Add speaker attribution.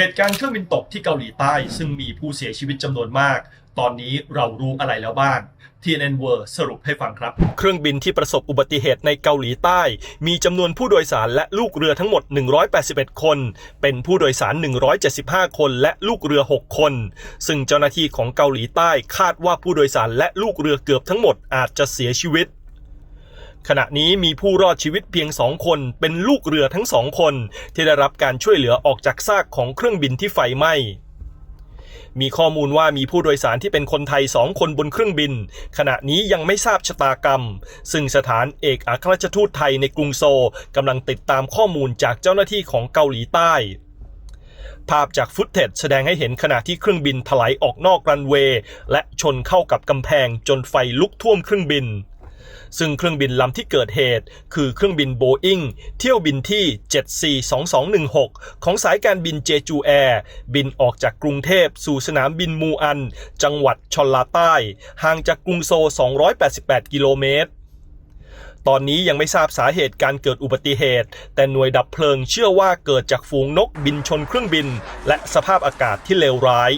Speaker 1: เหตุการณ์เครื่องบินตกที่เกาหลีใต้ ซึ่งมีผู้เสียชีวิตจำนวนมาก ตอนนี้เรารู้อะไรแล้วบ้าง TNN World สรุปให้ฟังครับ เครื่องบินที่ประสบอุบัติเหตุในเกาหลีใต้ มีจำนวนผู้โดยสารและลูกเรือทั้งหมด 181 คน เป็นผู้โดยสาร 175 คนและลูกเรือ 6 คน ซึ่งเจ้าหน้าที่ของเกาหลีใต้คาดว่าผู้โดยสารและลูกเรือเกือบทั้งหมดอาจจะเสียชีวิต ขณะนี้มีผู้รอดชีวิตเพียงสองคนเป็นลูกเรือทั้งสองคน ที่ได้รับการช่วยเหลือออกจากซากของเครื่องบินที่ไฟไหม้มีข้อมูลว่ามีผู้โดยสารที่เป็นคนไทยสองคนบนเครื่องบิน ขณะนี้ยังไม่ทราบชะตากรรม ซึ่งสถานเอกอัครราชทูตไทยในกรุงโซลกำลังติดตามข้อมูลจากเจ้าหน้าที่ของเกาหลีใต้ ภาพจากฟุตเทจแสดงให้เห็นขณะที่เครื่องบินถลายออกนอกรันเวย์และชนเข้ากับกำแพงจนไฟลุกท่วมเครื่องบิน ซึ่งเครื่องบินลำที่เกิดเหตุ คือเครื่องบินโบอิงเที่ยวบินที่ 742216 ของสายการบินเจจูแอร์ บินออกจากกรุงเทพสู่สนามบินมูอัน จังหวัดชลาใต้ ห่างจากกรุงโซล288 กิโลเมตรตอนนี้ยังไม่ทราบสาเหตุการเกิดอุบัติเหตุ แต่หน่วยดับเพลิงเชื่อว่าเกิดจากฝูงนกบินชนเครื่องบิน และสภาพอากาศที่เลวร้าย